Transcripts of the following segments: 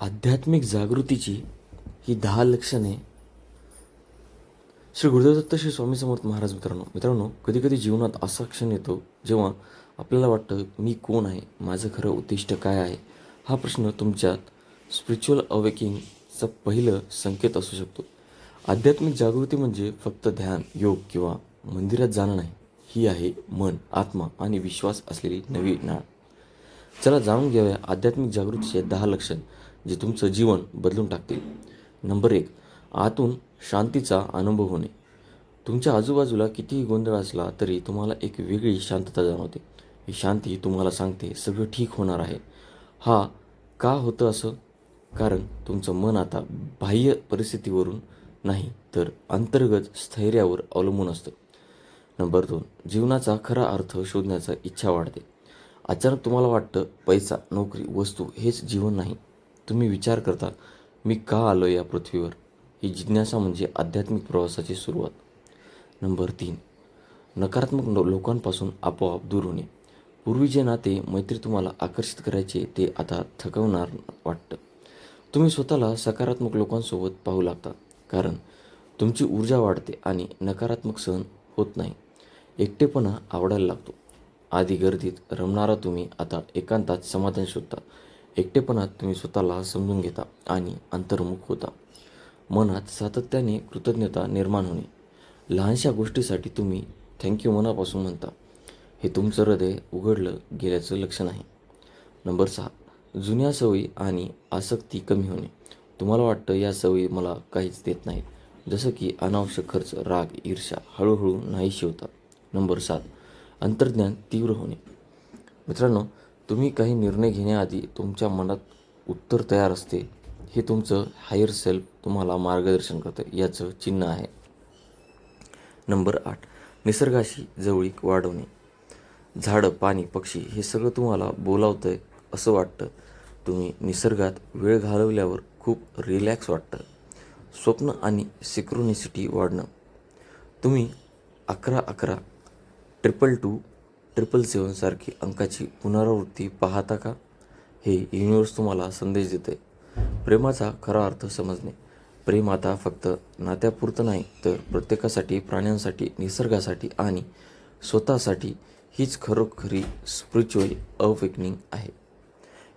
आध्यात्मिक जागृतीची ही दहा लक्षणे श्री गुरुदेवदत्त श्री स्वामी समर्थ महाराज मित्रांनो मित्रांनो कधीकधी जीवनात असा क्षण येतो जेव्हा आपल्याला वाटतं मी कोण आहे? माझं खरं उद्दिष्ट काय आहे? हा प्रश्न तुमच्यात स्पिरिच्युअल अवेकिंगचं पहिलं संकेत असू शकतो. आध्यात्मिक जागृती म्हणजे फक्त ध्यान योग किंवा मंदिरात जाणं नाही. ही आहे मन आत्मा आणि विश्वास असलेली नवी नाळ चला जाणून घेऊया आध्यात्मिक जागृतीचे दहा लक्षण. जे तुमचं जीवन बदलून टाकतील. नंबर एक आतून शांतीचा अनुभव होणे. तुमच्या आजूबाजूला कितीही गोंधळ असला तरी तुम्हाला एक वेगळी शांतता जाणवते. ही शांती तुम्हाला सांगते सगळं ठीक होणार आहे. हा का होतं असं? कारण तुमचं मन आता बाह्य परिस्थितीवरून नाही तर अंतर्गत स्थैर्यावर अवलंबून असतं. नंबर दोन जीवनाचा खरा अर्थ शोधण्याचा इच्छा वाढते. अचानक तुम्हाला वाटतं पैसा नोकरी वस्तू हेच जीवन नाही. तुम्ही विचार करता मी का आलो या पृथ्वीवर? ही जिज्ञासा म्हणजे आध्यात्मिक प्रवासाची सुरुवात. नंबर तीन. नकारात्मक लो- लोकांपासून आपोआप दूर होणे. पूर्वी जे नाते मैत्री तुम्हाला आकर्षित करायचे ते आता थकवणार वाटतं. तुम्ही स्वतःला सकारात्मक लोकांसोबत पाहू लागता कारण तुमची ऊर्जा वाढते आणि नकारात्मक सहन होत नाही. एकटेपणा आवडायला लागतो. आधी गर्दीत रमणारा तुम्ही आता एकांतात समाधान शोधता. एकटेपणात तुम्ही स्वतःला समजून घेता आणि अंतर्मुख होता. मनात सातत्याने कृतज्ञता निर्माण होणे. लहानशा गोष्टीसाठी तुम्ही थँक्यू मनापासून म्हणता. हे तुमचं हृदय उघडलं गेल्याचं लक्षण आहे. नंबर सहा. जुन्या सवयी आणि आसक्ती कमी होणे. तुम्हाला वाटतं या सवयी मला काहीच देत नाहीत. जसं की अनावश्यक खर्च राग ईर्ष्या हळूहळू नाहीशी होतात. नंबर सात. अंतर्ज्ञान तीव्र होणे. मित्रांनो तुम्ही काही निर्णय घेण्याआधी तुमच्या मनात उत्तर तयार असते. हे तुमचं हायर सेल्फ तुम्हाला मार्गदर्शन करतं. याचं चिन्ह आहे. नंबर आठ. निसर्गाशी जवळीक वाढवणे. झाडं पाणी पक्षी हे सगळं तुम्हाला बोलावतं आहे असं वाटतं. तुम्ही निसर्गात वेळ घालवल्यावर खूप रिलॅक्स वाटतं. स्वप्न आणि सिक्रोनिसिटी वाढणं. तुम्ही अकरा अकरा ट्रिपल टू ट्रिपल सेवनसारखी अंकाची पुनरावृत्ती पाहता का? हे युनिवर्स तुम्हाला संदेश देते. प्रेमाचा खरा अर्थ समजणे. प्रेम आता फक्त नात्यापुरतं नाही तर प्रत्येकासाठी प्राण्यांसाठी निसर्गासाठी आणि स्वतःसाठी हीच खरोखरी स्पिरिच्युअल अवेकनिंग आहे.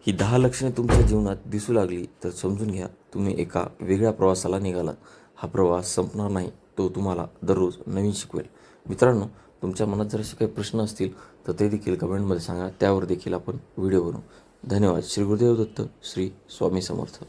ही दहा लक्षणे तुमच्या जीवनात दिसू लागली तर समजून घ्या तुम्ही एका वेगळ्या प्रवासाला निघाला. हा प्रवास संपणार नाही तो तुम्हाला दररोज नवीन शिकवेल. मित्रांनो तुमच्या मनात जर असे काही प्रश्न असतील तर ते देखील कमेंटमध्ये सांगा. त्यावर देखील आपण व्हिडिओ बनवू. धन्यवाद. श्री गुरुदेव दत्त श्री स्वामी समर्थ.